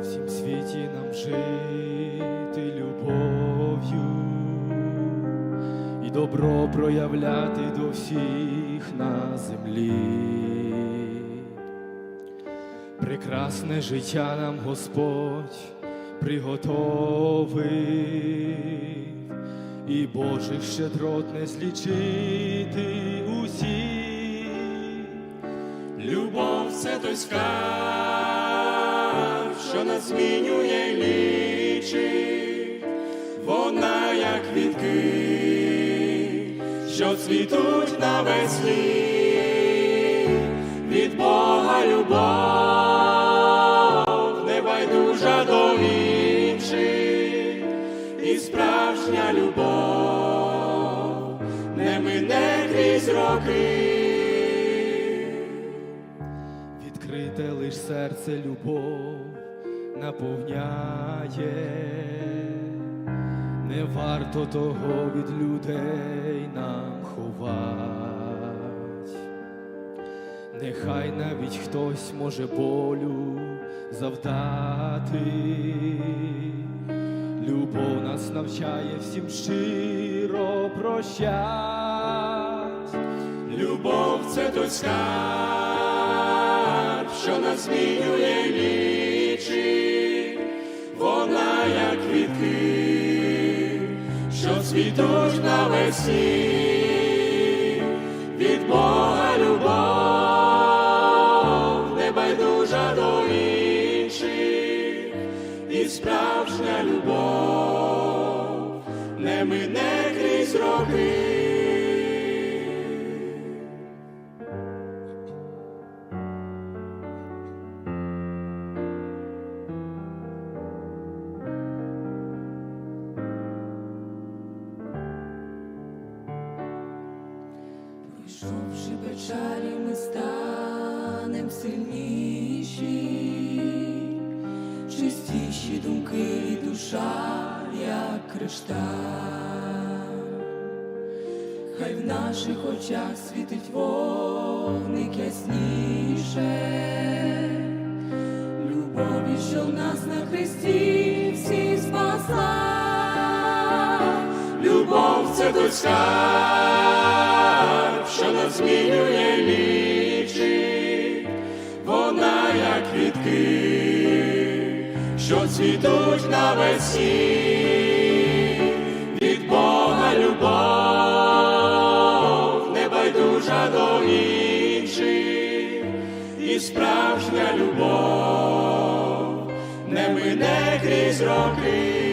В цім світі нам жити любов'ю і добро проявляти до всіх на землі. Прекрасне життя нам Господь приготовив, і Божих щедрот не злічити усіх. Любов це той скарб, що нас змінює лічить, вона як квітки, що цвітуть на весні, від Бога любов, небайдужа до інших, і справжня любов не мине крізь роки. Відкрите лиш серце любов наповняє, не варто того від людей нам ховать. Нехай навіть хтось може болю завдати, любов нас навчає всім щиро прощать. Любов це той скарб, що нас змінює лічить, вона як квітки, що цвітуть на весні, від Бога любов, небайдужа до інших, і справжня любов не мине крізь роки. Пройшовши печалі, ми станем сильніші, чистіші думки і душа, як кришталь. Хай в наших очах світить вогник ясніше, любові, що в нас на хресті всі спасла. Любов це скарб, що нас змінює й лічить, вона як квітки, що цвітуть на весні, від Бога любов, небайдужа до інших, і справжня любов не мине крізь роки.